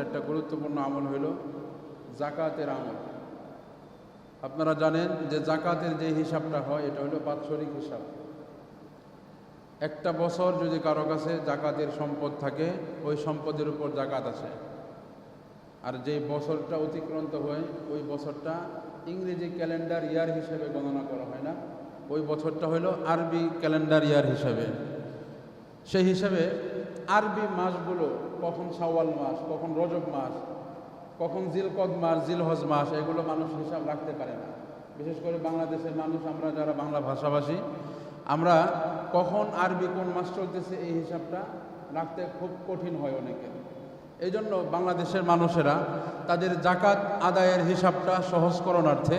একটা গুরুত্বপূর্ণ আমল হইল জাকাতের আমল। আপনারা জানেন যে জাকাতের যে হিসাবটা হয়, এটা হলো বাৎসরিক হিসাব। একটা বছর যদি কারও কাছে জাকাতের সম্পদ থাকে, ওই সম্পদের উপর জাকাত আছে। আর যে বছরটা অতিক্রান্ত হয়, ওই বছরটা ইংরেজি ক্যালেন্ডার ইয়ার হিসেবে গণনা করা হয় না। ওই বছরটা হলো আরবি ক্যালেন্ডার ইয়ার হিসেবে। সেই হিসাবে আরবি মাসগুলো, কখন সাওয়াল মাস, কখন রজব মাস, কখন জিলকদ মাস, জিলহজ মাস, এগুলো মানুষ হিসাব রাখতে পারে না। বিশেষ করে বাংলাদেশের মানুষ, আমরা যারা বাংলা ভাষাভাষী, আমরা কখন আরবি কোন মাস চলতেছে এই হিসাবটা রাখতে খুব কঠিন হয় অনেকে। এই জন্য বাংলাদেশের মানুষেরা তাদের জাকাত আদায়ের হিসাবটা সহজ করণার্থে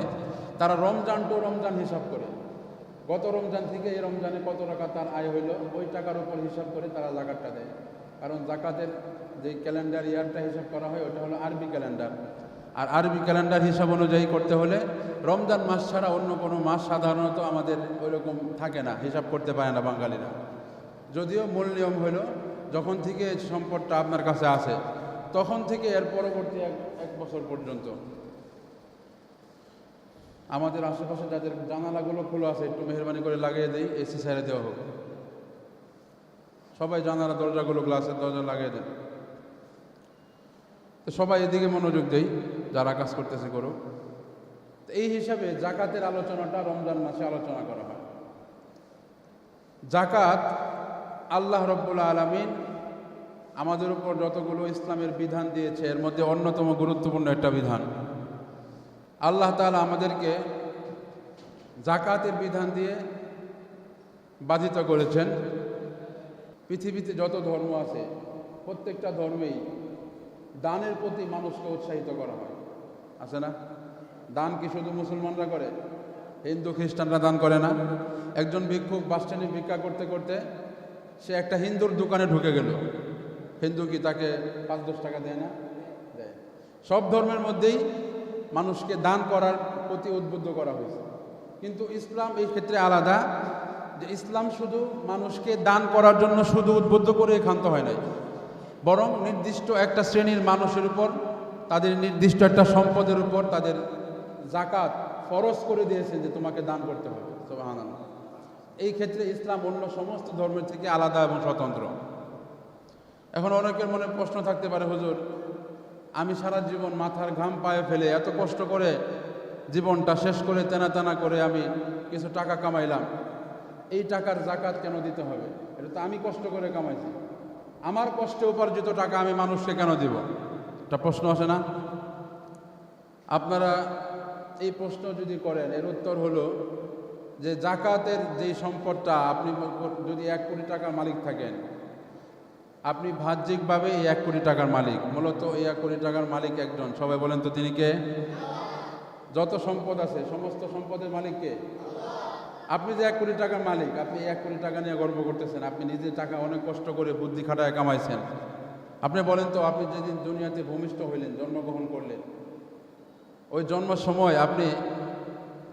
তারা রমজান টু রমজান হিসাব করে। গত রমজান থেকে এই রমজানে কত টাকা তার আয় হইল? ওই টাকার উপর হিসাব করে তারা জাকাতটা দেয়। কারণ জাকাতের যে ক্যালেন্ডার ইয়ারটা হিসাব করা হয়, ওটা হলো আরবি ক্যালেন্ডার। আর আরবি ক্যালেন্ডার হিসাব অনুযায়ী করতে হলে রমজান মাস ছাড়া অন্য কোনো মাস সাধারণত আমাদের ওইরকম থাকে না, হিসাব করতে পারে না বাঙালিরা। যদিও মূল নিয়ম হলো, যখন থেকে সম্পদটা আপনার কাছে আসে তখন থেকে এর পরবর্তী এক এক বছর পর্যন্ত। আমাদের আশেপাশে যাদের জানালাগুলো খোলা আছে, একটু মেহরবানি করে লাগিয়ে দেই এসি সাইডে দেওয়া হোক। সবাই জানালা, দরজাগুলো গ্লাসের দরজা লাগিয়ে দেন। তো সবাই এদিকে মনোযোগ দেই, যারা কাজ করতেছে করুক তো এই হিসাবে জাকাতের আলোচনাটা রমজান মাসে আলোচনা করা হয়। জাকাত আল্লাহ রব্বুল আলমিন আমাদের উপর যতগুলো ইসলামের বিধান দিয়েছে, এর মধ্যে অন্যতম গুরুত্বপূর্ণ একটা বিধান। আল্লাহ তাআলা আমাদেরকে জাকাতের বিধান দিয়ে বাধিত করেছেন। পৃথিবীতে যত ধর্ম আছে, প্রত্যেকটা ধর্মেই দানের প্রতি মানুষকে উৎসাহিত করা হয়। আছে না? দান কি শুধু মুসলমানরা করে? হিন্দু, খ্রিস্টানরা দান করে না। একজন ভিক্ষুক বাস স্ট্যান্ডে ভিক্ষা করতে করতে সে একটা হিন্দুর দোকানে ঢুকে গেল। হিন্দু কি তাকে পাঁচ দশ টাকা দেয় না? দেয়। সব ধর্মের মধ্যেই মানুষকে দান করার প্রতি উদ্বুদ্ধ করা হয়েছে। কিন্তু ইসলাম এই ক্ষেত্রে আলাদা, যে ইসলাম শুধু মানুষকে দান করার জন্য শুধু উদ্বুদ্ধ করে ক্ষান্ত হয় নাই। বরং নির্দিষ্ট একটা শ্রেণির মানুষের উপর, তাদের নির্দিষ্ট একটা সম্পদের উপর তাদের জাকাত ফরজ করে দিয়েছে যে তোমাকে দান করতে হবে। সুবহানাল্লাহ। এই ক্ষেত্রে ইসলাম অন্য সমস্ত ধর্মের থেকে আলাদা এবং স্বতন্ত্র। এখন অনেকের মনে প্রশ্ন থাকতে পারে, হুজুর আমি সারা জীবন মাথার ঘাম পায়ে ফেলে এত কষ্ট করে জীবনটা শেষ করে তেনা তেনা করে আমি কিছু টাকা কামাইলাম। এই টাকার জাকাত কেন দিতে হবে? এটা তো আমি কষ্ট করে কামাইছি। আমার কষ্টে উপার্জিত টাকা আমি মানুষকে কেন দিব? একটা প্রশ্ন আসে না? আপনারা এই প্রশ্ন যদি করেন, এর উত্তর হলো যে জাকাতের যেই সম্পদটা আপনি যদি এক কোটি টাকার মালিক থাকেন আপনি বাহ্যিকভাবে এই এক কোটি টাকার মালিক, মূলত এই এক কোটি টাকার মালিক একজন। সবাই বলেন তো তিনি কে? যত সম্পদ আছে, সমস্ত সম্পদের মালিক কে? আপনি যে এক কোটি টাকার মালিক, আপনি এক কোটি টাকা নিয়ে গর্ব করতেছেন, আপনি নিজে টাকা অনেক কষ্ট করে বুদ্ধি খাটায় কামাইছেন। আপনি বলেন তো, আপনি যেদিন দুনিয়াতে ভূমিষ্ঠ হইলেন, জন্মগ্রহণ করলেন, ওই জন্মের সময় আপনি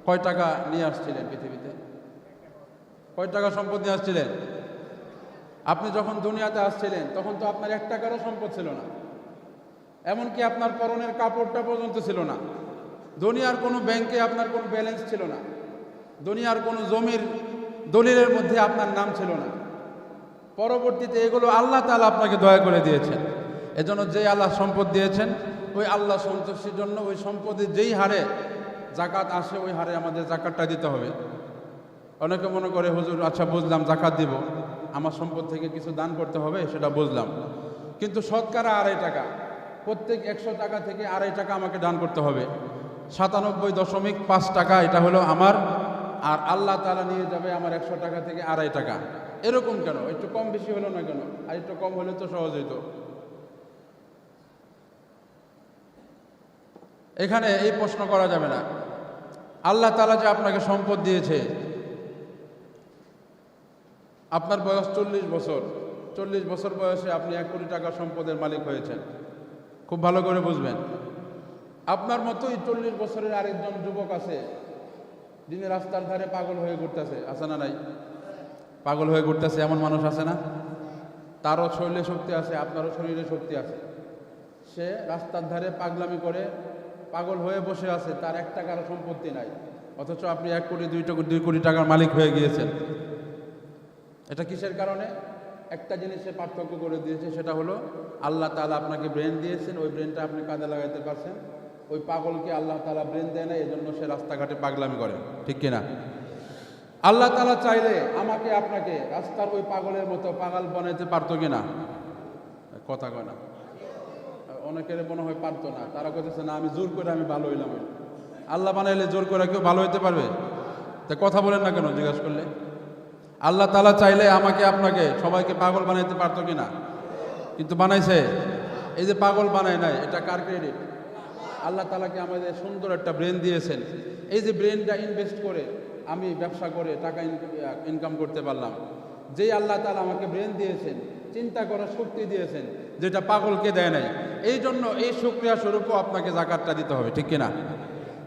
কয় টাকা নিয়ে আসছিলেন পৃথিবীতে? কয় টাকা সম্পদ নিয়ে আসছিলেন? আপনি যখন দুনিয়াতে আসছিলেন, তখন তো আপনার এক টাকারও সম্পদ ছিল না। এমনকি আপনার পরনের কাপড়টা পর্যন্ত ছিল না। দুনিয়ার কোনো ব্যাংকে আপনার কোনো ব্যালেন্স ছিল না। দুনিয়ার কোনো জমির দলিলের মধ্যে আপনার নাম ছিল না। পরবর্তীতে এগুলো আল্লাহ তালা আপনাকে দয়া করে দিয়েছেন। এজন্য যে আল্লাহ সম্পদ দিয়েছেন, ওই আল্লাহ সন্তোষের জন্য ওই সম্পদের যেই হারে জাকাত আসে, ওই হারে আমাদের জাকাতটা দিতে হবে। অনেকে মনে করে, হুজুর আচ্ছা বুঝলাম জাকাত দিব। আমার সম্পদ থেকে কিছু দান করতে হবে, সেটা বুঝলাম। কিন্তু শতকরা আড়াই টাকা, প্রত্যেক একশো টাকা থেকে আড়াই টাকা আমাকে দান করতে হবে। সাতানব্বই দশমিক পাঁচ টাকা, এটা হলো আমার, আর আল্লাহ তালা নিয়ে যাবে আমার একশো টাকা থেকে আড়াই টাকা। এরকম কেন? একটু কম বেশি হলো না কেন? আর একটু কম হলে তো সহজ হইতো। এখানে এই প্রশ্ন করা যাবে না। আল্লাহ তালা যে আপনাকে সম্পদ দিয়েছে আপনার বয়স চল্লিশ বছর। চল্লিশ বছর বয়সে আপনি এক কোটি টাকা সম্পদের মালিক হয়েছেন। খুব ভালো করে বুঝবেন। আপনার মতোই চল্লিশ বছরের আরেকজন যুবক আছে। যিনি রাস্তার ধারে পাগল হয়ে ঘুরতেছে। আছে না নাই? পাগল হয়ে ঘুরতেছে, এমন মানুষ আছে না? তারও শরীরে শক্তি আছে, আপনারও শরীরে শক্তি আছে। সে রাস্তার ধারে পাগলামি করে পাগল হয়ে বসে আছে, তার এক টাকার সম্পত্তি নাই। অথচ আপনি এক কোটি, দুই কোটি দুই কোটি টাকার মালিক হয়ে গিয়েছেন। এটা কিসের কারণে? একটা জিনিসে পার্থক্য করে দিয়েছে, সেটা হলো আল্লাহ তালা আপনাকে ব্রেন দিয়েছেন, ওই ব্রেনটা আপনি কাজে লাগাইতে পারছেন। ওই পাগলকে আল্লাহ তালা ব্রেন দেয় না এই জন্য সে রাস্তাঘাটে পাগলামি করে, ঠিক কিনা? আল্লাহ তালা চাইলে আমাকে আপনাকে রাস্তার ওই পাগলের মতো পাগল বানাইতে পারতো কিনা? কথা কয় না। অনেকের মনে হয় পারতো না, তারা কইতেছে, না, আমি জোর করে আমি ভালো হইলাম। আল্লাহ বানাইলে জোর করে কেউ ভালো হইতে পারবে? তা কথা বলেন না কেন, জিজ্ঞাসা করলে? আল্লাহ তালা চাইলে আমাকে আপনাকে, সবাইকে পাগল বানাইতে পারতো কিনা? কিন্তু বানাইছে। এই যে পাগল বানায় নাই, এটা কার ক্রেডিট আল্লাহ তালাকে আমাদের সুন্দর একটা ব্রেন দিয়েছেন? এই যে ব্রেনটা ইনভেস্ট করে আমি ব্যবসা করে টাকা ইনকাম করতে পারলাম। যেই আল্লাহ তালা আমাকে ব্রেন দিয়েছেন, চিন্তা করার শক্তি দিয়েছেন, যেটা পাগলকে দেয় নাই, এই জন্য এই সুক্রিয়া স্বরূপও আপনাকে জাকাতটা দিতে হবে, ঠিক কিনা?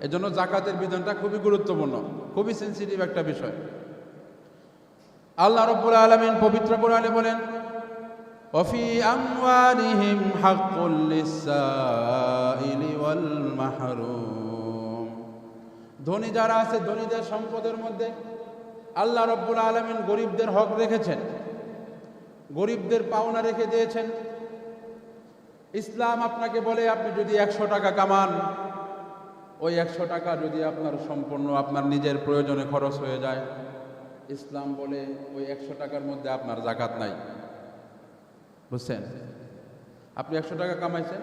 এই জন্য জাকাতের বিধানটা খুবই গুরুত্বপূর্ণ, খুবই সেন্সিটিভ একটা বিষয়। আল্লাহ রব্বুল আলমিন পবিত্র কোরআনে বলেন وفي أموالهم حق للسائل والمحروم ধনী যারা আছে ধনীদের সম্পদের মধ্যে আল্লাহ রব্বুল আলমিন গরিবদের হক রেখেছেন গরিবদের পাওনা রেখে দিয়েছেন ইসলাম আপনাকে বলে আপনি যদি একশো টাকা কামান ওই একশো টাকা যদি আপনার সম্পূর্ণ আপনার নিজের প্রয়োজনে খরচ হয়ে যায় ইসলাম বলে ওই একশো টাকার মধ্যে আপনার জাকাত নাই। বুঝছেন? আপনি একশো টাকা কামাইছেন,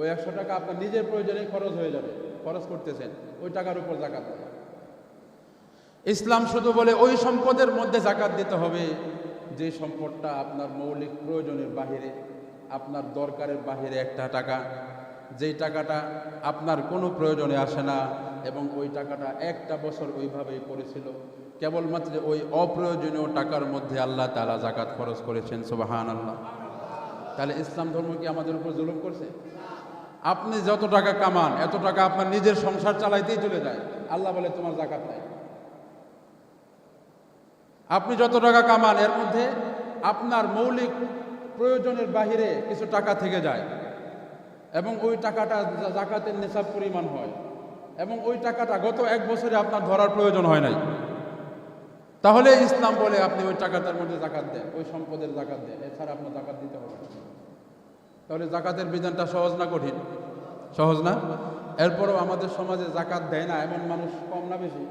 ওই একশো টাকা আপনার নিজের প্রয়োজনে খরচ হয়ে যাবে, খরচ করতেছেন, ওই টাকার উপর জাকাত ইসলাম শুধু বলে ওই সম্পদের মধ্যে জাকাত দিতে হবে, যে সম্পদটা আপনার মৌলিক প্রয়োজনের বাহিরে, আপনার দরকারের বাহিরে একটা টাকা, যেই টাকাটা আপনার কোনো প্রয়োজনে আসে না, এবং ওই টাকাটা একটা বছর ওইভাবেই পড়েছিল কেবলমাত্র ওই অপ্রয়োজনীয় টাকার মধ্যে আল্লাহ তালা জাকাত খরচ করেছেন সুবাহান আল্লাহ তাহলে ইসলাম ধর্ম কি আমাদের উপর জুলুম করছে? আপনি যত টাকা কামান, এত টাকা আপনার নিজের সংসার চালাইতেই চলে যায়। আল্লাহ বলে, তোমার জাকাত নাই। আপনি যত টাকা কামান, এর মধ্যে আপনার মৌলিক প্রয়োজনের বাহিরে কিছু টাকা থেকে যায়। এবং ওই টাকাটা জাকাতের নেশাব পরিমাণ হয়। এবং ওই টাকাটা গত এক বছরে আপনার ধরার প্রয়োজন হয় নাই। তাহলে ইসলাম বলে আপনি ওই টাকাটার মধ্যে জাকাত দেন, ওই সম্পদের জাকাত দেন। এছাড়া আপনার জাকাত দিতে হবে তাহলে জাকাতের বিধানটা সহজ না কঠিন? সহজ না? এরপরও আমাদের সমাজে জাকাত দেয় না, এমন মানুষ কম না বেশি?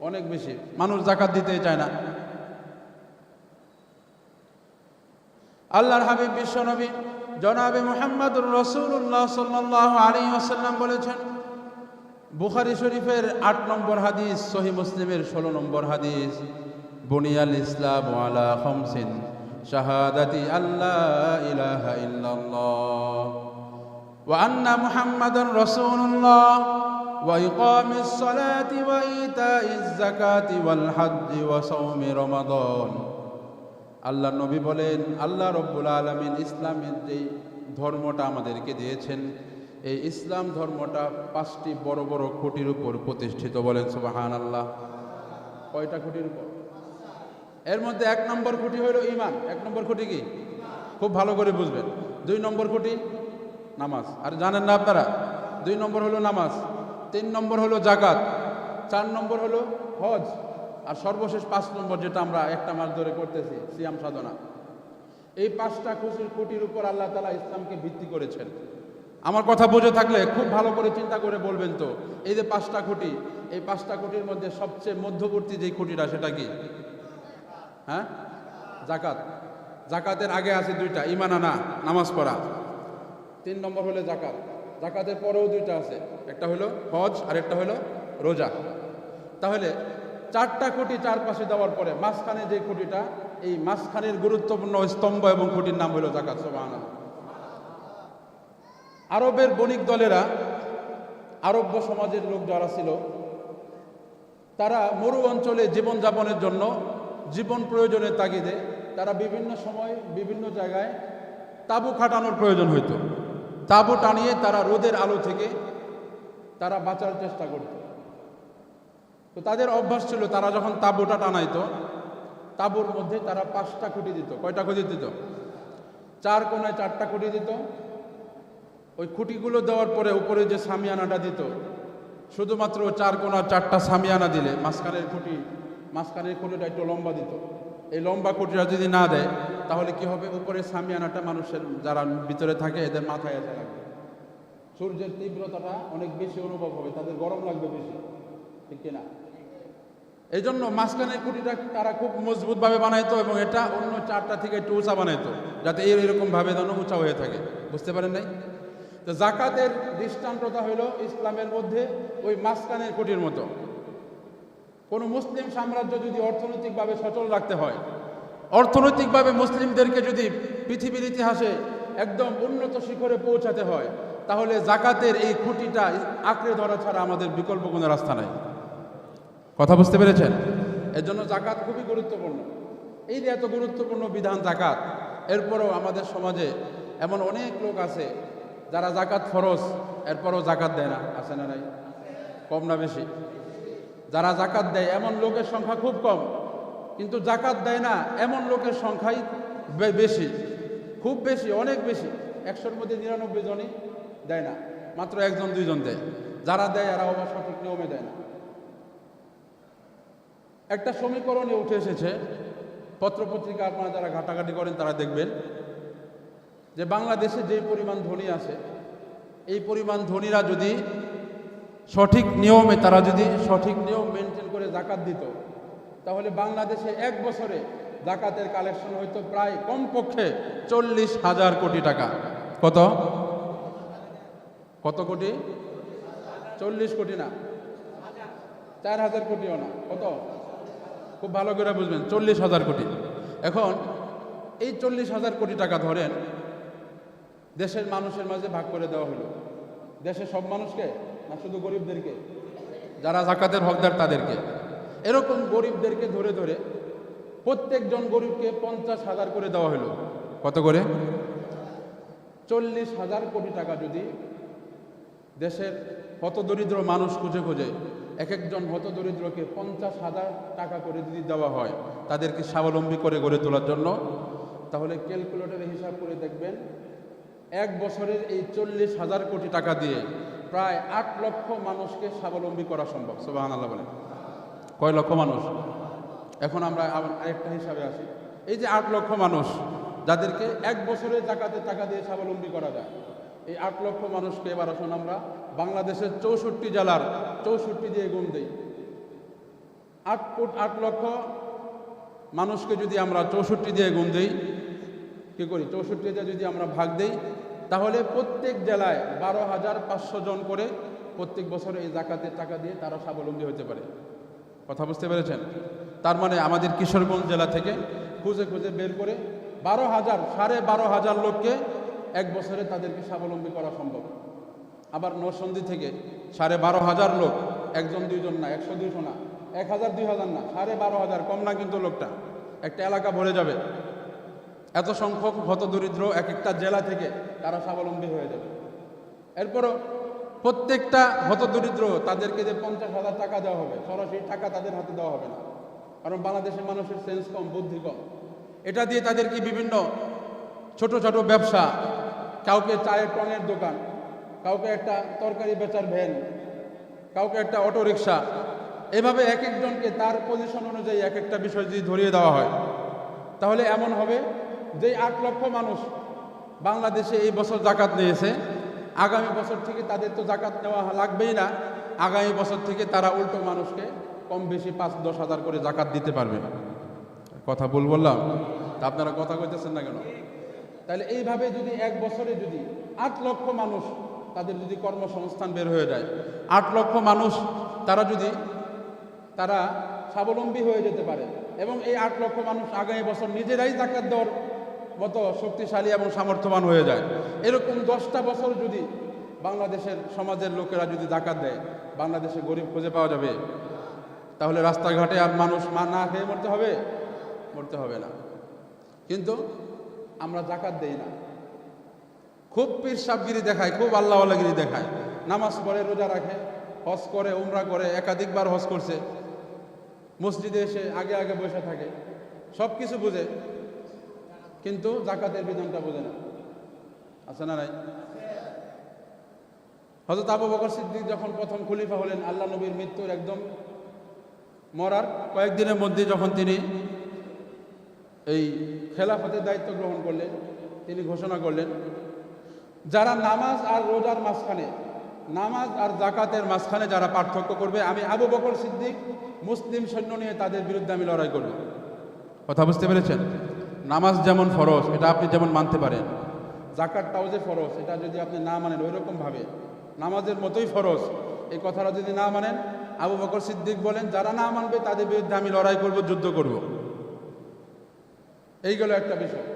অনেক বেশি। মানুষ জাকাত দিতেই চায় না। আল্লাহর হাবিব বিশ্বনবী জনাবে মোহাম্মদুর রসুল্লাহ সাল্লাহ আলী আসাল্লাম বলেছেন বুখারি শরীফের আট নম্বর হাদিস, সহি মুসলিমের ষোলো নম্বর হাদিস, বুনিয়াল ইসলাম আলা হমসিন শাহাদাতি আল্লাহ ইলাহা ইল্লাল্লাহ, ওয়া আন্না মুহাম্মাদান রাসূলুল্লাহ, ওয়া ইকামিস সালাতি ওয়া ইতাইজ যাকাতি ওয়াল হজ্জ ওয়া সাওমি রমাদান। আল্লাহ নবী বলেন, আল্লাহ রব্বুল আলামিন ইসলামের যে ধর্মটা আমাদেরকে দিয়েছেন এই ইসলাম ধর্মটা পাঁচটি বড় বড় খুঁটির উপর প্রতিষ্ঠিত বলেন সুবাহান আল্লাহ কয়টা খুঁটির উপর? এর মধ্যে এক নম্বর খুঁটি হইল ইমান এক নম্বর খুঁটি কি? খুব ভালো করে বুঝবেন। দুই নম্বর খুঁটি নামাজ। আর জানেন না আপনারা? দুই নম্বর হলো নামাজ, তিন নম্বর হলো জাকাত চার নম্বর হলো হজ, আর সর্বশেষ পাঁচ নম্বর যেটা আমরা একটা মাস ধরে করতেছি, সিয়াম সাধনা। এই পাঁচটা খুশির খুঁটির উপর আল্লাহ তালা ইসলামকে ভিত্তি করেছেন। আমার কথা বুঝে থাকলে খুব ভালো করে চিন্তা করে বলবেন তো। এই যে পাঁচটা খুঁটি, এই পাঁচটা খুঁটির মধ্যে সবচেয়ে মধ্যবর্তী যে খুঁটিটা, সেটা কি? হ্যাঁ? জাকাত। জাকাতের আগে আছে দুইটা ইমান আনা, নামাজ পড়া। তিন নম্বর হলো জাকাত। জাকাতের পরেও দুইটা আছে। একটা হলো হজ আর একটা হলো রোজা। তাহলে চারটা কোটি চার পাশে দেওয়ার পরে মাঝখানে যে কোটিটা এই মাঝখানের গুরুত্বপূর্ণ স্তম্ভ এবং কোটির নাম হলো জাকাত সোবাহান আরবের বণিক দলেরা আরব্য সমাজের লোক যারা ছিল, তারা মরু অঞ্চলে জীবনযাপনের জন্য জীবন প্রয়োজনের তাগিদে তারা বিভিন্ন সময় বিভিন্ন জায়গায় তাঁবু খাটানোর প্রয়োজন হইত। তাঁবু টানিয়ে তারা রোদের আলো থেকে তারা বাঁচার চেষ্টা করত। তো তাদের অভ্যাস ছিল, তারা যখন তাঁবুটা টানাইতো, তাঁবুর মধ্যে তারা পাঁচটা খুঁটি দিত, কয়টা খুঁটি দিত? চার কোনায় চারটা খুঁটি দিত ওই খুঁটিগুলো দেওয়ার পরে উপরে যে সামিয়ানাটা দিত, শুধুমাত্র চার কোনা চারটা সামিয়ানা দিলে, মাঝখানের খুঁটি, মাঝখানের খুঁটিটা একটু লম্বা দিত। এই লম্বা খুঁটিটা যদি না দেয়, তাহলে কি হবে? উপরে সামিয়ানাটা মানুষের যারা ভিতরে থাকে, এদের মাথায় এসে লাগবে। সূর্যের তীব্রতাটা অনেক বেশি অনুভব হবে, তাদের গরম লাগবে বেশি, ঠিক কিনা এই জন্য মাঝখানের খুঁটিটা তারা খুব মজবুতভাবে বানাইতো এবং এটা অন্য চারটা থেকে একটু উঁচা বানাইতো, যাতে এরকমভাবে যেন উঁচা হয়ে থাকে। বুঝতে পারেন নাই? তো জাকাতের দৃষ্টান্তটা হইল ইসলামের মধ্যে ওই মাঝখানের খুঁটির মতো। কোনো মুসলিম সাম্রাজ্য যদি অর্থনৈতিকভাবে সচল রাখতে হয়, অর্থনৈতিকভাবে মুসলিমদেরকে যদি পৃথিবীর ইতিহাসে একদম উন্নত শিখরে পৌঁছাতে হয়, তাহলে জাকাতের এই খুঁটিটা আঁকড়ে ধরা ছাড়া আমাদের বিকল্প কোনো রাস্তা নাই। কথা বুঝতে পেরেছেন? এর জন্য জাকাত খুবই গুরুত্বপূর্ণ। এই যে এত গুরুত্বপূর্ণ বিধান জাকাত, এরপরও আমাদের সমাজে এমন অনেক লোক আছে যারা জাকাত ফরজ, এরপরও জাকাত দেয় না, আছে না নাই? কম না বেশি? যারা জাকাত দেয়, এমন লোকের সংখ্যা খুব কম, কিন্তু জাকাত দেয় না, এমন লোকের সংখ্যাই বেশি, খুব বেশি, অনেক বেশি। একশোর মধ্যে নিরানব্বই জনই দেয় না, মাত্র একজন, দুইজন দেয়। যারা দেয়, এরা আবার সঠিক নিয়মে দেয় না। একটা সমীকরণে উঠে এসেছে পত্রপত্রিকা আপনারা যারা ঘাটাঘাটি করেন, তারা দেখবেন যে বাংলাদেশে যে পরিমাণ ধনী আছে, এই পরিমাণ ধনীরা যদি সঠিক নিয়মে, তারা যদি সঠিক নিয়ম মেনটেন করে জাকাত দিত, তাহলে বাংলাদেশে এক বছরে জাকাতের কালেকশন হয়তো প্রায় কমপক্ষে চল্লিশ হাজার কোটি টাকা। কত? কত কোটি? চল্লিশ কোটি না। চার হাজার কোটিও না। কত? খুব ভালো করে বুঝবেন, চল্লিশ হাজার কোটি। এখন এই চল্লিশ হাজার কোটি টাকা ধরেন দেশের মানুষের মাঝে ভাগ করে দেওয়া হলো। দেশের সব মানুষকে না, শুধু গরিবদেরকে? যারা জাকাতের হকদার তাদেরকে। এরকম গরিবদেরকে ধরে ধরে প্রত্যেকজন গরিবকে পঞ্চাশ হাজার করে দেওয়া হলো। কত করে? চল্লিশ হাজার কোটি টাকা যদি দেশের হতদরিদ্র মানুষ খুঁজে খুঁজে এক একজন হতদরিদ্রকে পঞ্চাশ হাজার টাকা করে যদি দেওয়া হয়, তাদেরকে স্বাবলম্বী করে গড়ে তোলার জন্য, তাহলে ক্যালকুলেটরে হিসাব করে দেখবেন এক বছরের এই চল্লিশ হাজার কোটি টাকা দিয়ে প্রায় আট লক্ষ মানুষকে স্বাবলম্বী করা সম্ভব। সোবাহান আল্লাহ বলেন। কয় লক্ষ মানুষ? এখন আমরা আরেকটা হিসাবে আসি। এই যে আট লক্ষ মানুষ, যাদেরকে এক বছরে জাকাতের টাকা দিয়ে স্বাবলম্বী করা যায়, এই আট লক্ষ মানুষকে এবার আসুন আমরা বাংলাদেশের চৌষট্টি জেলার চৌষট্টি দিয়ে গুণ দিই। আট কোট আট লক্ষ মানুষকে যদি আমরা চৌষট্টি দিয়ে গুণ দিই, কী করি? চৌষট্টি দিয়ে যদি আমরা ভাগ দেই তাহলে প্রত্যেক জেলায় বারো হাজার পাঁচশো জন করে প্রত্যেক বছরে এই জাকাতের টাকা দিয়ে তারা স্বাবলম্বী হতে পারে। কথা বুঝতে পেরেছেন? তার মানে আমাদের কিশোরগঞ্জ জেলা থেকে খুঁজে খুঁজে বের করে বারো হাজার, সাড়ে বারো হাজার লোককে এক বছরে তাদেরকে স্বাবলম্বী করা সম্ভব। আবার নরসন্দী থেকে সাড়ে বারো হাজার লোক, একজন, দুইজন না, একশো, দুইশো না, এক হাজার, দুই হাজার না, সাড়ে বারো হাজার, কম না কিন্তু লোকটা। একটা এলাকা ভরে যাবে। এত সংখ্যক হতদরিদ্র এক একটা জেলা থেকে তারা স্বাবলম্বী হয়ে যাবে। এরপরও প্রত্যেকটা হতদরিদ্র তাদেরকে যে পঞ্চাশ হাজার টাকা দেওয়া হবে, সরাসরি টাকা তাদের হাতে দেওয়া হবে না। কারণ বাংলাদেশের মানুষের সেন্স কম, বুদ্ধি কম। এটা দিয়ে তাদেরকে বিভিন্ন ছোট ছোট ব্যবসা, কাউকে চায়ের টনের দোকান, কাউকে একটা তরকারি বেচার ভ্যান, কাউকে একটা অটো রিক্সা এভাবে এক একজনকে তার পজিশন অনুযায়ী এক একটা বিষয় যদি ধরিয়ে দেওয়া হয়, তাহলে এমন হবে যে আট লক্ষ মানুষ বাংলাদেশে এই বছর জাকাত নিয়েছে, আগামী বছর থেকে তাদের তো জাকাত নেওয়া লাগবেই না। আগামী বছর থেকে তারা উল্টো মানুষকে কম বেশি পাঁচ, দশ হাজার করে জাকাত দিতে পারবে। কথা ভুল বললাম? তা আপনারা কথা কইতেছেন না কেন? তাহলে এইভাবে যদি এক বছরে যদি আট লক্ষ মানুষ তাদের যদি কর্মসংস্থান বের হয়ে যায়, আট লক্ষ মানুষ তারা যদি তারা স্বাবলম্বী হয়ে যেতে পারে, এবং এই আট লক্ষ মানুষ আগামী বছর নিজেরাই জাকাত দেওয়ার মতো শক্তিশালী এবং সামর্থ্যবান হয়ে যায়। এরকম দশটা বছর যদি বাংলাদেশের সমাজের লোকেরা যদি ডাকাত দেয়, বাংলাদেশে গরিব খুঁজে পাওয়া যাবে। তাহলে রাস্তাঘাটে আর মানুষ মা, না খেয়ে মরতে হবে? মরতে হবে না। কিন্তু আমরা জাকাত দেই না। খুব পীর সাবগিরি দেখায়, খুব আল্লাহওয়ালাগিরি দেখায়। নামাজ পড়ে, রোজা রাখে, হজ করে, উমরা করে, একাধিকবার হজ করছে। মসজিদে এসে আগে আগে বসে থাকে। সব কিছু বুঝে। কিন্তু জাকাতের বিধানটা বোঝে না। আছে না নাই? হজরত আবু বকর সিদ্দিক যখন প্রথম খলিফা হলেন, আল্লাহ নবীর মৃত্যুর একদম মরার কয়েকদিনের মধ্যে যখন তিনি এই খেলাফতের দায়িত্ব গ্রহণ করলেন, তিনি ঘোষণা করলেন, যারা নামাজ আর রোজার মাঝখানে, নামাজ আর জাকাতের মাঝখানে যারা পার্থক্য করবে, আমি আবু বকর সিদ্দিক মুসলিম সৈন্য নিয়ে তাদের বিরুদ্ধে আমি লড়াই করব। কথা বুঝতে পেরেছেন? নামাজ যেমন ফরজ, এটা আপনি যেমন মানতে পারেন। জাকাতটাও যে ফরজ, এটা যদি আপনি না মানেন ওই রকমভাবে নামাজের মতোই ফরজ। এই কথাটা যদি না মানেন, আবু বকর সিদ্দিক বলেন, যারা না মানবে, তাদের বিরুদ্ধে আমি লড়াই করব, যুদ্ধ করব। এই গেল একটা বিষয়।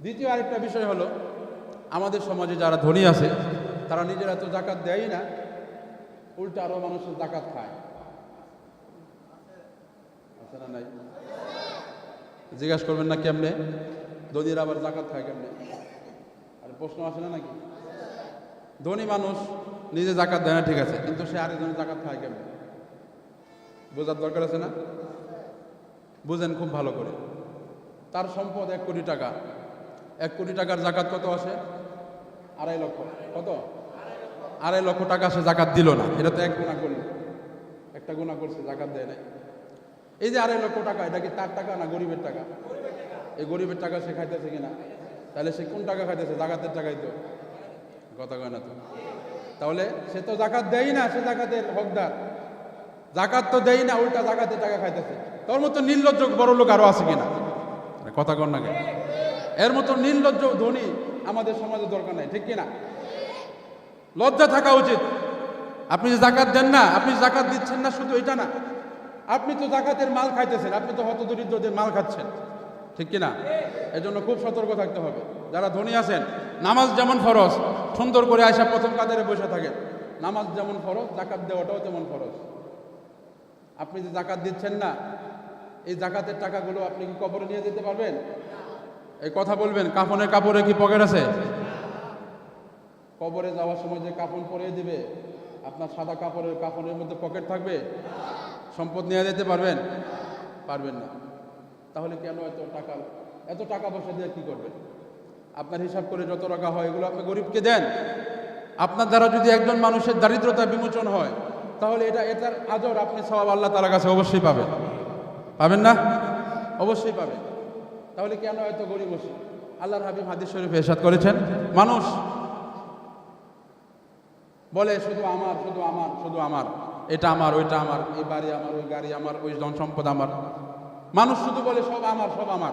দ্বিতীয় আরেকটা বিষয় হলো, আমাদের সমাজে যারা ধনী আছে, তারা নিজেরা তো জাকাত দেয়ই না, উল্টা আরও মানুষের জাকাত খায়। না নাই? জিজ্ঞাসা করবেন না কেমনে? ধনীরা আবার জাকাত খায় কেমনে? আর প্রশ্ন আসে না নাকি? ধনী মানুষ নিজে জাকাত দেয় না, ঠিক আছে, কিন্তু সে আরেকজনের জাকাত খায় কেমনে? বোঝার দরকার আছে না? বুঝেন খুব ভালো করে। তার সম্পদ এক কোটি টাকা। এক কোটি টাকার জাকাত কত আসে? আড়াই লক্ষ। কত? আড়াই লক্ষ টাকা সে জাকাত দিল না। এটা তো এক গুণা করল। একটা গুণা করছে, জাকাত দেয় নাই। এই যে আড়াই লক্ষ টাকা, এটা কি তার টাকা না গরিবের টাকা? এই গরিবের টাকা সে খাইতেছে কিনা? তাহলে সে কোন টাকা খাইতেছে? জাকাতের টাকাই তো। কথা কয় না তো? তাহলে সে তো জাকাত দেয় না, সে জাকাতের হকদার। জাকাত তো দেয় না, উল্টা জাকাতের টাকা খাইতেছে। তোর মতো নির্লজ্জ বড় লোক আরও আছে কিনা? কথা কর না কেন? এর মতো নির্লজ্জ ধনী আমাদের সমাজে দরকার নাই, ঠিক কিনা? লজ্জা থাকা উচিত। আপনি যে জাকাত দেন না, আপনি জাকাত দিচ্ছেন না, শুধু এটা না। আপনি তো জাকাতের মাল খাইতেছেন, আপনি তো হত দরিদ্রদের মাল খাচ্ছেন। ঠিক কিনা? এজন্য খুব সতর্ক থাকতে হবে। যারা ধনী আছেন, নামাজ যেমন ফরজ, সুন্দর করে আসা প্রথম কাতারে বসে থাকেন। নামাজ যেমন ফরজ, জাকাত দেওয়াটাও তেমন ফরজ। আপনি যে জাকাত দিচ্ছেন না, এই জাকাতের টাকাগুলো আপনি কি কবরে নিয়ে যেতে পারবেন? এই কথা বলবেন কাফনের কাপড়ে কি পকেট আছে? কবরে যাওয়ার সময় যে কাফন পরিয়ে দিবে, আপনার সাদা কাপড়ের কাফনের মধ্যে পকেট থাকবে? সম্পদ নিয়ে যেতে পারবেন? পারবেন না। তাহলে কেন এত টাকা? এত টাকা পয়সা দিয়ে কি করবেন? আপনার হিসাব করে যত টাকা হয়, এগুলো আপনি গরিবকে দেন। আপনার দ্বারা যদি একজন মানুষের দারিদ্রতা বিমোচন হয়, তাহলে এটা, এটার আজর আপনি সব আল্লাহ তালার কাছে অবশ্যই পাবেন। পাবেন না? অবশ্যই পাবেন। তাহলে কেন এত গরিব বসে? আল্লাহর হাবিব হাদিস শরীফ এরশাদ করেছেন, মানুষ বলে, শুধু আমার শুধু আমার শুধু আমার। এটা আমার, ওইটা আমার, এই বাড়ি আমার, ওই গাড়ি আমার, ওই ধন সম্পদ আমার। মানুষ শুধু বলে সব আমার সব আমার।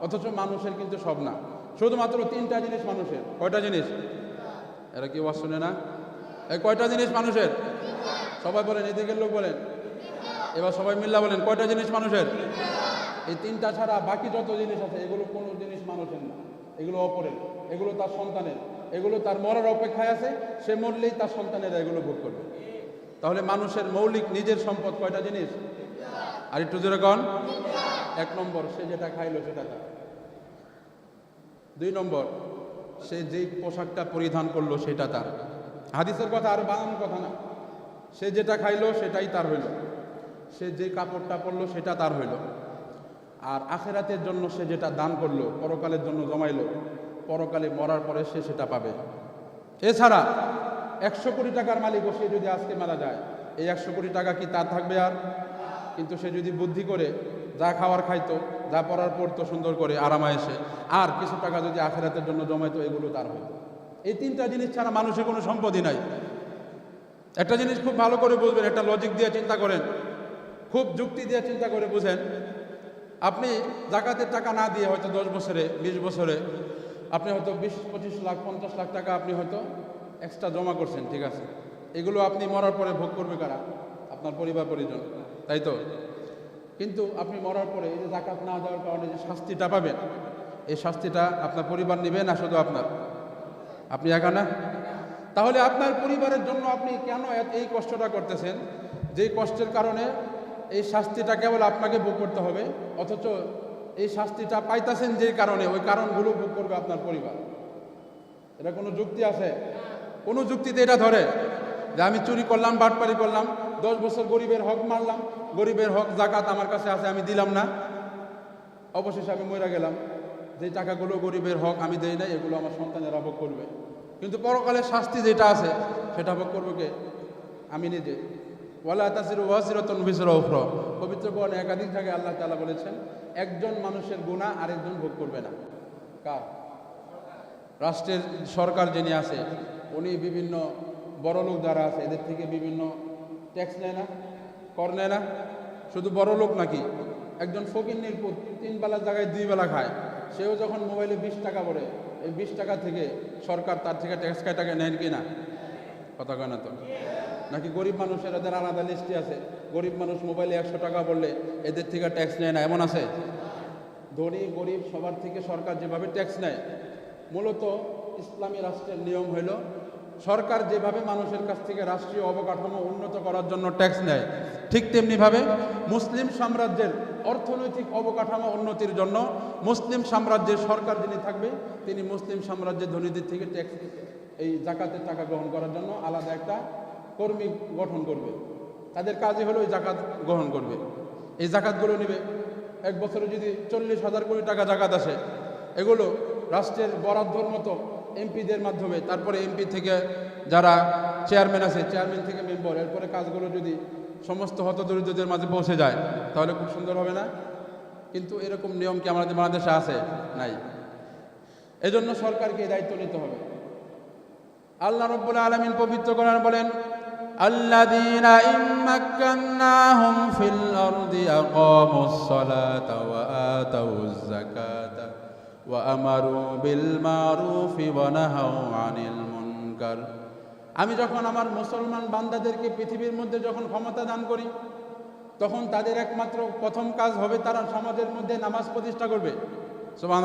অথচ মানুষের কিন্তু সব না। শুধুমাত্র তিনটা জিনিস মানুষের। কয়টা জিনিস? এরা কি ওয়াজ শুনে না? এই কয়টা জিনিস মানুষের? সবাই বলেন এদিকের লোক বলেন। এবার সবাই মিল্লা বলেন, কয়টা জিনিস মানুষের? এই তিনটা ছাড়া বাকি যত জিনিস আছে, এগুলো কোনো জিনিস মানুষের না। এগুলো অপরের। এগুলো তার সন্তানের। এগুলো তার মরার অপেক্ষায় আছে, সে মরলেই তার সন্তানেরা এগুলো ভোগ করবে। তাহলে মানুষের মৌলিক নিজের সম্পদ কয়টা জিনিস? আর একটু জোরে কন। এক নম্বর, সে যেটা খাইলো সেটা তার। দুই নম্বর, সে যেই পোশাকটা পরিধান করল সেটা তার। হাদিসের কথা আর বানানোর কথা না। সে যেটা খাইলো সেটাই তার হইল। সে যে কাপড়টা পরলো সেটা তার হইল। আর আখেরাতের জন্য সে যেটা দান করল, পরকালের জন্য জমাইলো, পরকালে মরার পরে সে সেটা পাবে। এছাড়া একশো কোটি টাকার মালিক সে যদি আজকে মারা যায়, এই একশো কোটি টাকা কি তার থাকবে আর? কিন্তু সে যদি বুদ্ধি করে যা খাওয়ার খাইতো, যা পড়ার পড়তো, সুন্দর করে আরামায়েসে, আর কিছু টাকা যদি আখেরাতের জন্য জমাইতো, এগুলো তার হইতো। এই তিনটা জিনিস ছাড়া মানুষের কোনো সম্পদই নাই। একটা জিনিস খুব ভালো করে বুঝবেন, একটা লজিক দিয়ে চিন্তা করেন, খুব যুক্তি দিয়ে চিন্তা করে বুঝেন, আপনি জাকাতের টাকা না দিয়ে হয়তো দশ বছরে, বিশ বছরে, আপনি হয়তো বিশ, পঁচিশ লাখ, পঞ্চাশ লাখ টাকা আপনি হয়তো এক্সট্রা জমা করছেন, ঠিক আছে? এগুলো আপনি মরার পরে ভোগ করবে কারা? আপনার পরিবার, পরিজন, তাই তো? কিন্তু আপনি মরার পরে এই যে জাকাত না দেওয়ার কারণে যে শাস্তিটা পাবেন, এই শাস্তিটা আপনার পরিবার নেবে না শুধু আপনার? আপনি একা না? তাহলে আপনার পরিবারের জন্য আপনি কেন এই কষ্টটা করতেছেন? যেই কষ্টের কারণে এই শাস্তিটা কেবল আপনাকে ভোগ করতে হবে, অথচ এই শাস্তিটা পাইতেছেন যেই কারণে, ওই কারণগুলো ভোগ করবে আপনার পরিবার। এটা কোনো যুক্তি আছে? কোনো যুক্তিতে এটা ধরে যে আমি চুরি করলাম, বাটপারি করলাম, দশ বছর গরিবের হক মারলাম, গরিবের হক জাকাত আমার কাছে আছে, আমি দিলাম না। অবশেষে আমি মরে গেলাম। যে টাকাগুলো গরিবের হক আমি দেই নাই, এগুলো আমার সন্তানেরা ভোগ করবে। কিন্তু পরকালে শাস্তি যেটা আছে, সেটা ভোগ করব কে? আমি নিজে। ওয়ালা তাসির ওয়াসিরতন বিসর উফর পবিত্র কোরআনে একাধিক থাকে আল্লাহ তালা বলেছেন, একজন মানুষের গুণা আরেকজন ভোগ করবে না। কার? রাষ্ট্রের সরকার যিনি আছে উনি বিভিন্ন বড় লোক যারা আছে, এদের থেকে বিভিন্ন ট্যাক্স নেয় না, কর নেয় না। শুধু বড় লোক নাকি? একজন ফকির তিন বেলার জায়গায় দুই বেলা খায়। সেও যখন মোবাইলে বিশ টাকা পড়ে এই বিশ টাকা থেকে সরকার তার থেকে ট্যাক্স কাটাকে নেন কি না? কথা কয় না তো? নাকি গরিব মানুষের এদের আলাদা লিস্টে আছে? গরিব মানুষ মোবাইলে একশো টাকা পড়লে এদের থেকে ট্যাক্স নেয় না, এমন আছে? ধনী, গরিব সবার থেকে সরকার যেভাবে ট্যাক্স নেয়, মূলত ইসলামী রাষ্ট্রের নিয়ম হইল সরকার যেভাবে মানুষের কাছ থেকে রাষ্ট্রীয় অবকাঠামো উন্নত করার জন্য ট্যাক্স নেয়, ঠিক তেমনিভাবে মুসলিম সাম্রাজ্যের অর্থনৈতিক অবকাঠামো উন্নতির জন্য মুসলিম সাম্রাজ্যের সরকার যিনি থাকবে, তিনি মুসলিম সাম্রাজ্যের ধনীদের থেকে ট্যাক্স এই জাকাতের টাকা গ্রহণ করার জন্য আলাদা একটা কর্মী গঠন করবে। তাদের কাজই হলো ওই জাকাত গ্রহণ করবে। এই জাকাতগুলো নেবে, এক বছরে যদি চল্লিশ হাজার কোটি টাকা জাকাত আসে, এগুলো রাষ্ট্রের বরাদ্দর মতো এমপিদের মাধ্যমে তারপরে এমপি থেকে যারা চেয়ারম্যান আছে চেয়ারম্যান থেকে মেম্বার এরপরে কাজগুলো যদি সমস্ত হতদরিদ্রদের মাঝে পৌঁছে যায় তাহলে খুব সুন্দর হবে না কিন্তু এরকম নিয়ম কি আমাদের বাংলাদেশে আছে নাই এজন্য সরকারকে এই দায়িত্ব নিতে হবে আল্লাহ রব্বুল আলমিন পবিত্র করার বলেন الذين إن مكناهم في الأرض أقاموا الصلاة وآتوا الزكاة وأمروا بالمعروف ونهوا عن المنكر আমি যখন আমার মুসলমান বান্দাদেরকে পৃথিবীর মধ্যে যখন ক্ষমতা দান করি তখন তাদের একমাত্র প্রথম কাজ হবে তারা সমাজের মধ্যে নামাজ প্রতিষ্ঠা করবে সোমান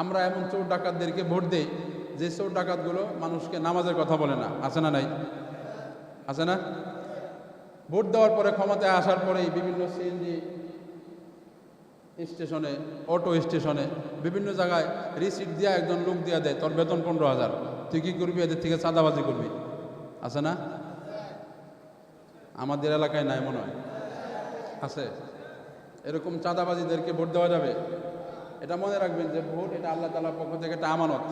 আমরা এমন চোর ডাকাতদেরকে ভোট দেই যে চোর ডাকাতগুলো মানুষকে নামাজের কথা বলে না আছে না নাই আছে না ভোট দেওয়ার পরে ক্ষমতায় আসার পরেই বিভিন্ন সিএনজি স্টেশনে, অটো স্টেশনে, বিভিন্ন জায়গায় রিসিট দিয়া একজন লোক দিয়া দেয়, তোর বেতন পনেরো হাজার। তুই কি করবি? এদের থেকে চাঁদাবাজি করবি। আছে না? আমাদের এলাকায় নাই মনে হয়। আছে। এরকম চাঁদাবাজিদেরকে ভোট দেওয়া যাবে। এটা মনে রাখবেন যে ভোট এটা আল্লাহ তালার পক্ষ থেকে একটা আমানত।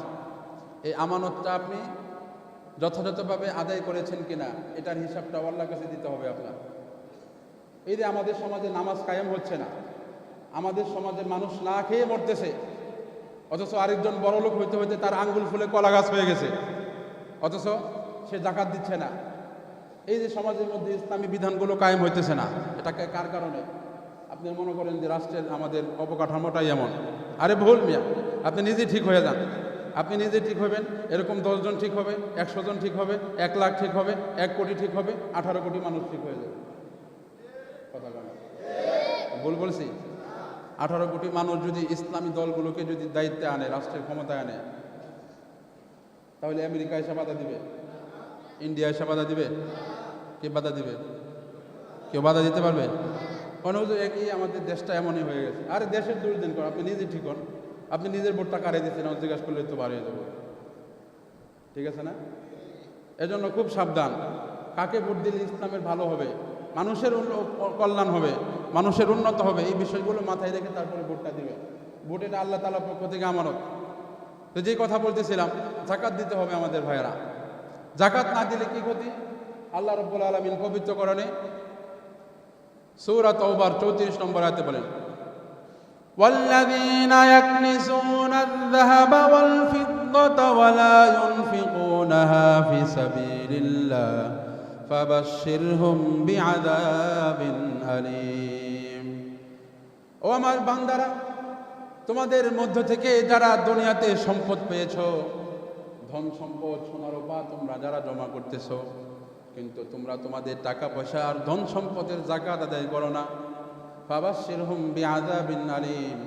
এই আমানতটা আপনি যথাযথভাবে আদায় করেছেন কিনা, এটার হিসাবটা আল্লাহর কাছে দিতে হবে আপনার। এই যে আমাদের সমাজে নামাজ কায়েম হচ্ছে না আমাদের সমাজে মানুষ না খেয়ে মরতেছে। অথচ আরেকজন বড় লোক হইতে হইতে তার আঙ্গুল ফুলে কলা গাছ হয়ে গেছে। অথচ সে জাকাত দিচ্ছে না। এই যে সমাজের মধ্যে ইসলামী বিধানগুলো কায়েম হইতেছে না, এটাকে কার কারণে? আপনি মনে করেন যে রাষ্ট্রের আমাদের অবকাঠামোটাই এমন। আরে ভুল মিয়া, আপনি নিজে ঠিক হয়ে যান। আপনি নিজে ঠিক হবেন, এরকম দশজন ঠিক হবে, একশো জন ঠিক হবে, এক লাখ ঠিক হবে, এক কোটি ঠিক হবে, আঠারো কোটি মানুষ ঠিক হয়ে যাবে। কথা। ভুল বলছি? আঠারো কোটি মানুষ যদি ইসলামী দলগুলোকে যদি দায়িত্বে আনে, রাষ্ট্রের ক্ষমতায় আনে, তাহলে আমেরিকা এসে বাধা দিবে? ইন্ডিয়া এসে বাধা দিবে? কে বাধা দিবে? কেউ বাধা দিতে পারবে? অনুজ একই আমাদের দেশটা এমনই হয়ে গেছে। আরে দেশের দুর্দিন কর, আপনি নিজে ঠিক হন। আপনি নিজের ভোটটা কারে দিচ্ছেন জিজ্ঞাসা করলে তো বাড়িয়ে দেবো ঠিক আছে না? এজন্য খুব সাবধান। কাকে ভোট দিলে ইসলামের ভালো হবে? মানুষের কল্যাণ হবে। মানুষের উন্নত হবে এই বিষয়গুলো মাথায় রেখে তারপরে ভোটটা দিবে ভোট এটা আল্লাহ তালার পক্ষ থেকে আমানত তো যে কথা বলতেছিলাম জাকাত দিতে হবে আমাদের ভাইয়েরা জাকাত না দিলে কি ক্ষতি আল্লাহ রব্বুল আলমিন পবিত্রকরণে সৌরা তওবার চৌত্রিশ নম্বর আয়তে বলেন والذين يكنزون الذهب والفضة ولا ينفقونها في سبيل الله فبشرهم بعذاب أليم ও আমার বান্দারা, তোমাদের মধ্য থেকে যারা দুনিয়াতে সম্পদ পেয়েছ, ধন সম্পদ, সোনার উপা তোমরা যারা জমা করতেছ, কিন্তু তোমরা তোমাদের টাকা পয়সা আর ধন সম্পদের জাকাত আদায় করো না। বাবা সেরহম বিআদা বিন আলিম।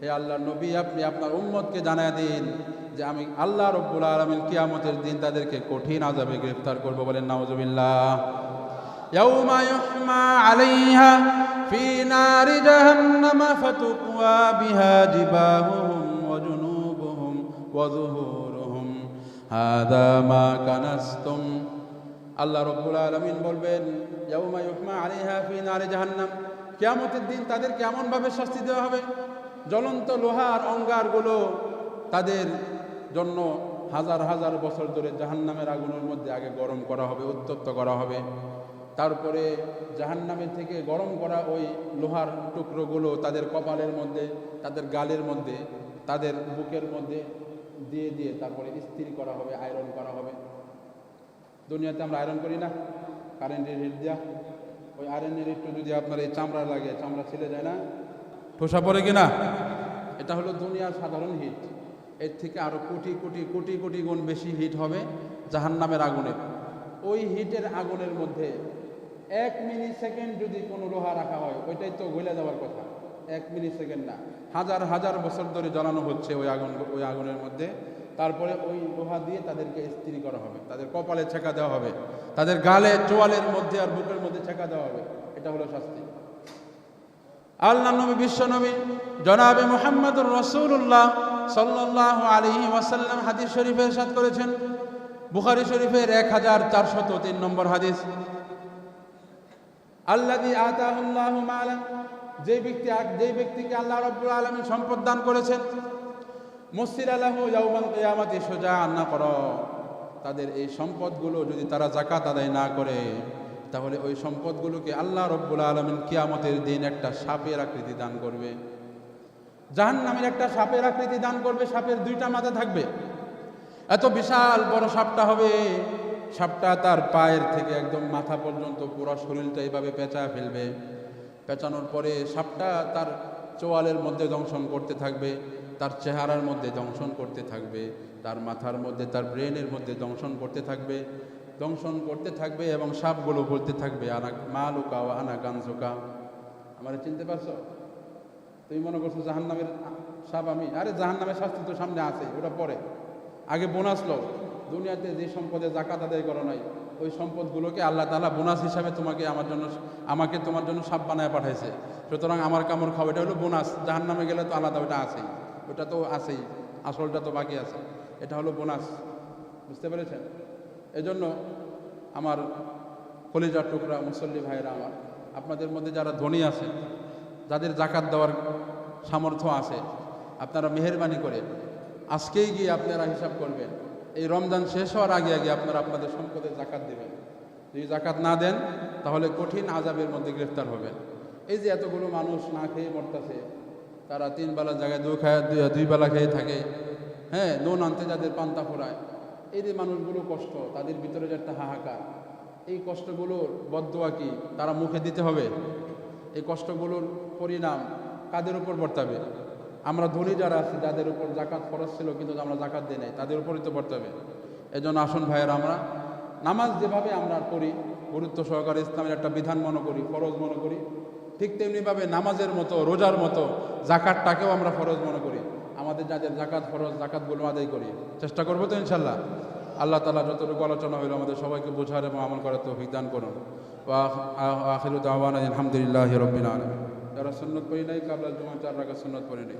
হে আল্লাহ নবী, আপনি আপনার উম্মতকে জানা দিন যে আমি আল্লাহ রব্বুল আলমিন কিয়ামতের দিন তাদেরকে কঠিন আজাবে গ্রেফতার করব বলেন নাওজবিল্লাহ في نار جهنم فتقوى بها جباههم وجنوبهم وظهورهم هذا ما كنستم আল্লাহ রব্বুল আলমিন বলবেন ইয়াউমা ইউহমা আলাইহা ফি নারে জাহান্নাম কিয়ামতের দিন তাদের কেমন ভাবে শাস্তি দেওয়া হবে জ্বলন্ত লোহার অঙ্গারগুলো তাদের জন্য হাজার হাজার বছর ধরে জাহান্নামের আগুনের মধ্যে আগে গরম করা হবে উত্তপ্ত করা হবে তারপরে জাহান্নামের থেকে গরম করা ওই লোহার টুকরোগুলো তাদের কপালের মধ্যে, তাদের গালের মধ্যে, তাদের বুকের মধ্যে দিয়ে দিয়ে তারপরে ইস্ত্রি করা হবে আয়রন করা হবে। দুনিয়াতে আমরা আয়রন করি না কারেন্টের হিট দেওয়া ওই আয়রনের একটু যদি আপনার এই চামড়া লাগে, চামড়া ছিলে যায় না, ঠোসা পড়ে কিনা? এটা হলো দুনিয়ার সাধারণ হিট। এর থেকে আরও কোটি কোটি কোটি কোটি গুণ বেশি হিট হবে জাহান্নামের আগুনে। ওই হিটের আগুনের মধ্যে এক মিলি সেকেন্ড যদি কোনো লোহা রাখা হয়, ওইটাই তো গলে যাওয়ার কথা। এক মিলি সেকেন্ড না। হাজার হাজার বছর ধরে জ্বালানো হচ্ছে ওই আগুন, ওই আগুনের মধ্যে। তারপরে ওই লোহা দিয়ে তাদেরকে ইস্ত্রি করা হবে। তাদের কপালে ছেঁকা দেওয়া হবে। তাদের গালে, চোয়ালের মধ্যে আর বুকের মধ্যে ছেঁকা দেওয়া হবে। এটা হলো শাস্তি। আল্লাহ নবী, বিশ্ব নবী, জনাবে মোহাম্মদুর রসুল্লাহ সাল্লাহ আলহি ওয়াসাল্লাম হাদিস শরীফের সাথ করেছেন। বুখারি শরীফের এক হাজার চারশত তিন নম্বর হাদিস। আল্লাদি আতাহুল্লাহ মালান যে ব্যক্তি যে ব্যক্তিকে আল্লাহ রব্বুল আলমী সম্পদ দান করেছেন মসজিদ আল্লাহ ইয়াউমাল কিয়ামাতি সোজা আন্না কর। তাদের এই সম্পদগুলো যদি তারা জাকাত আদায় না করে, তাহলে ওই সম্পদগুলোকে আল্লাহ রব্বুল আলমিন কিয়ামতের দিন একটা সাপের আকৃতি দান করবে। জাহান নামের একটা সাপের আকৃতি দান করবে, সাপের দুইটা মাথা থাকবে। এত বিশাল বড় সাপটা হবে। সাপটা তার পায়ের থেকে একদম মাথা পর্যন্ত পুরো শরীরটা এইভাবে পেঁচা ফেলবে। পেঁচানোর পরে সাপটা তার চোয়ালের মধ্যে দংশন করতে থাকবে, তার চেহারার মধ্যে দংশন করতে থাকবে, তার মাথার মধ্যে, তার ব্রেনের মধ্যে দংশন করতে থাকবে। দংশন করতে থাকবে এবং সাপগুলো বলতে থাকবে, আনা মা লুকা ও আনা গানজোকা আমার চিনতে পারছ? তুমি মনে করছ জাহান নামের সাপ আমি? আরে জাহান নামের শাস্তি তো সামনে আছে, ওটা পরে। আগে বোনাস লো দুনিয়াতে যে সম্পদে জাকাত আদায় করো নাই, ওই সম্পদগুলোকে আল্লাহ তালা বোনাস হিসাবে তোমাকে আমার জন্য, আমাকে তোমার জন্য সাপ বানায় পাঠাইছে। সুতরাং আমার কামড় খাওয়া, এটা হলো বোনাস। জাহান নামে গেলে তো আলাদা, ওটা আছেই। ওটা তো আছেই। আসলটা তো বাকি আছে। এটা হলো বোনাস। বুঝতে পেরেছেন? এজন্য আমার কলিজার টুকরা মুসল্লি ভাইয়েরা আমার, আপনাদের মধ্যে যারা ধনী আছে, যাদের জাকাত দেওয়ার সামর্থ্য আছে, আপনারা মেহরবানি করে আজকেই গিয়ে আপনারা হিসাব করবেন। এই রমজান শেষ হওয়ার আগে আগে আপনারা আপনাদের সম্পদের জাকাত দেবেন। যদি জাকাত না দেন, তাহলে কঠিন আজাবের মধ্যে গ্রেফতার হবেন। এই যে এতগুলো মানুষ না খেয়ে মরতেছে, তারা তিন বেলা জায়গায় দু খায়, দুই- বেলা খেয়ে থাকে। হ্যাঁ নুন আনতে যাদের পান্তা ফোড়ায়, এই যে মানুষগুলো কষ্ট, তাদের ভিতরে যে একটা হাহাকার। এই কষ্টগুলোর বদোয়া কি তারা মুখে দিতে হবে? এই কষ্টগুলোর পরিণাম কাদের উপর বর্তাবে? আমরা ধনী যারা আছি, যাদের উপর জাকাত খরচ ছিল কিন্তু আমরা জাকাত দিই নাই, তাদের উপরই তো বর্তাবে এই জন্য আসুন ভাইয়ের আমরা, নামাজ যেভাবে আমরা করি গুরুত্ব সহকারে ইসলামের একটা বিধান মনে করি, ফরজ মনে করি, ঠিক তেমনিভাবে নামাজের মতো, রোজার মতো জাকাতটাকেও আমরা ফরজ মনে করি। আমাদের যাদের জাকাত ফরজ, জাকাতগুলো আদায় করি। চেষ্টা করব তো ইনশাল্লাহ আল্লাহ তালা যতটুকু আলোচনা হইল আমাদের সবাইকে বোঝার এবং আমল করার তৌফিক দান করুন। আওয়ান আলহামদুলিল্লাহ রবিন আলম যারা সুন্নত পড়ি নাই কাবলা জমা চার রাখা সুন্নত পড়ি নাই।